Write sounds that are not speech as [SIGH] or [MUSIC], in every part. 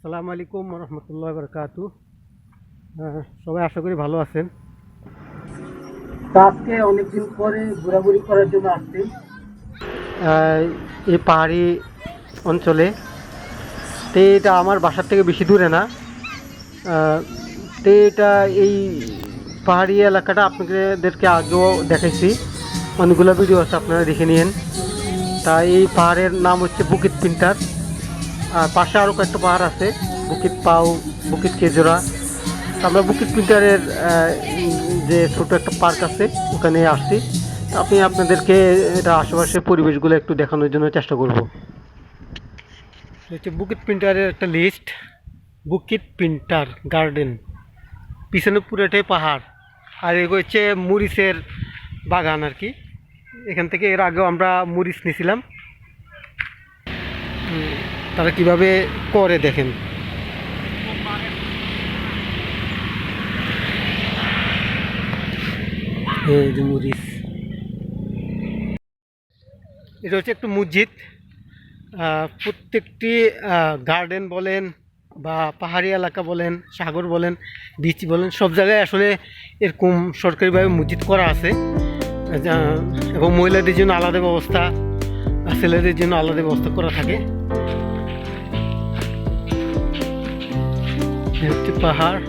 আসসালামু আলাইকুম রহমতুল্লাহ বরকাতু সবাই আশা করি ভালো আছেন। আজকে অনেকদিন পরে ঘোরাঘুরি করার জন্য আসছি। এই পাহাড়ি অঞ্চলে। তো এটা আমার বাসার থেকে বেশি দূরে না। তে এটা এই পাহাড়ি এলাকাটা আপনাদেরকে আগেও দেখাইছি। অনেকগুলো ভিডিও আছে আপনারা দেখে নিন তা এই পাহাড়ের নাম হচ্ছে বুকিত পিন্টার আর পাশে আরও কয়েকটা পাহাড় আছে বুকিত পাউ বুকিত কেজোরা আমরা বুকিত পিন্টারের যে ছোট একটা পার্ক আছে, ওখানে আসছি। আপনি আপনাদেরকে এটা আশেপাশের পরিবেশগুলো একটু দেখানোর জন্য চেষ্টা করব। হচ্ছে বুকিত পিন্টারের একটা লিস্ট বুকিত পিন্টার গার্ডেন পিছনে পুরোটাই পাহাড়। আর এগো হচ্ছে মরিচের বাগান আর কি। এখান থেকে এর আগেও আমরা মরিচ নিয়েছিলাম। তারা কীভাবে করে দেখেন? এটা হচ্ছে একটু মসজিদ। প্রত্যেকটি গার্ডেন বলেন বা পাহাড়ি এলাকা বলেন, সাগর বলেন বিচ বলেন, সব জায়গায় আসলে এরকম সরকারিভাবে মসজিদ করা আছে। এবং মহিলাদের জন্য আলাদা ব্যবস্থা, ছেলেদের জন্য আলাদা ব্যবস্থা করা থাকে। হচ্ছে পাহাড়।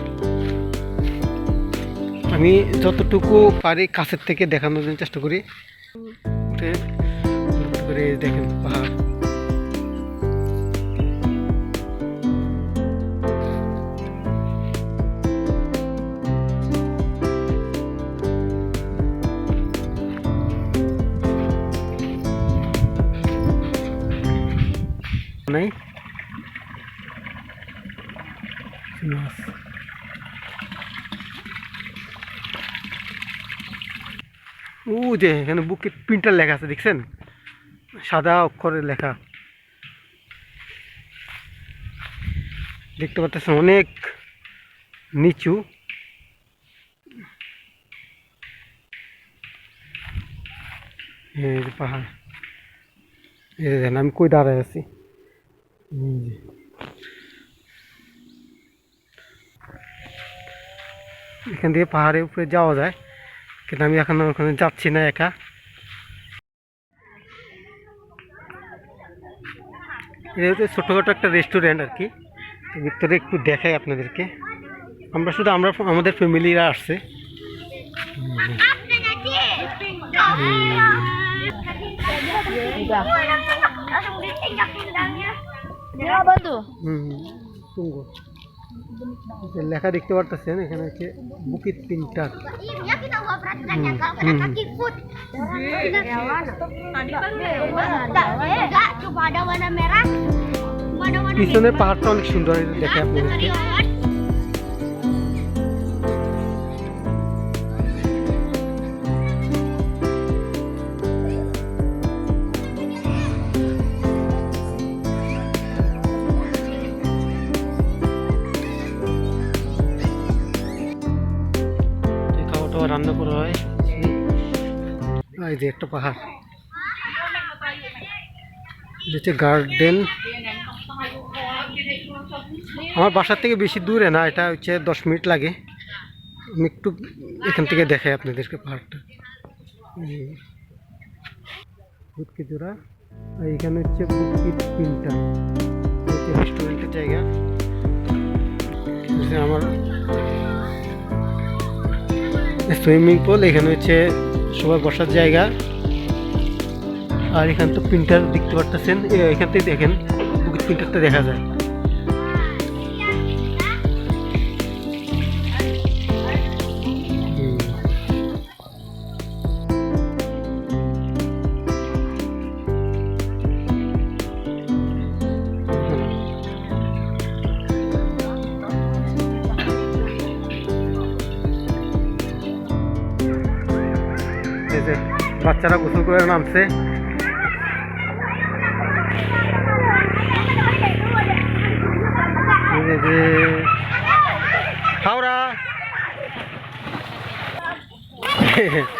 আমি যতটুকু পারি কাছের থেকে দেখানোর জন্য চেষ্টা করি। করে দেখেন পাহাড়। ও যে এখানে বুকে প্রিন্টার লেখা আছে, দেখছেন? সাদা অক্ষরে লেখা। দেখতে পাচ্ছেন, অনেক নিচু। পাহাড়। এই আমি কই দাঁড়ায় আছি এই যে। এখান থেকে পাহাড়ের উপরে যাওয়া যায় কিন্তু আমি এখন ওখানে যাচ্ছি না একা। এটা হচ্ছে ছোটোখাটো একটা রেস্টুরেন্ট আর কি। তো ভিতরে একটু দেখাই আপনাদেরকে। আমরা শুধু আমরা আমাদের ফ্যামিলিরা আসছে। Ya, bantu. হুম। টুঙ্গো এই যে লেখা দেখতে পারতেছেন এখানে হচ্ছে Bukit Pintar Ya kita gua perhatikan Hmm. ya এই রান্না করা হয়? এই যে একটা পাহাড়। এটা গার্ডেন আমার বাসার থেকে বেশি দূরে না, এটা হচ্ছে দশ মিনিট লাগে। আমি একটু এখান থেকে দেখাই আপনাদেরকে পাহাড়টা। বুটকিজোড়া আর এখানে হচ্ছে বুটকিট তিনটা রেস্টুরেন্টের জায়গা। আমার সুইমিং পুল, এখানে হচ্ছে সবার বসার জায়গা। আর এখানে তো প্রিন্টার দেখতে পারতেছেন। এখান থেকে দেখেন প্রিন্টারটা দেখা যায়। বাচ্চারা গোসল করে নামছে। হাওড়া। [LAUGHS]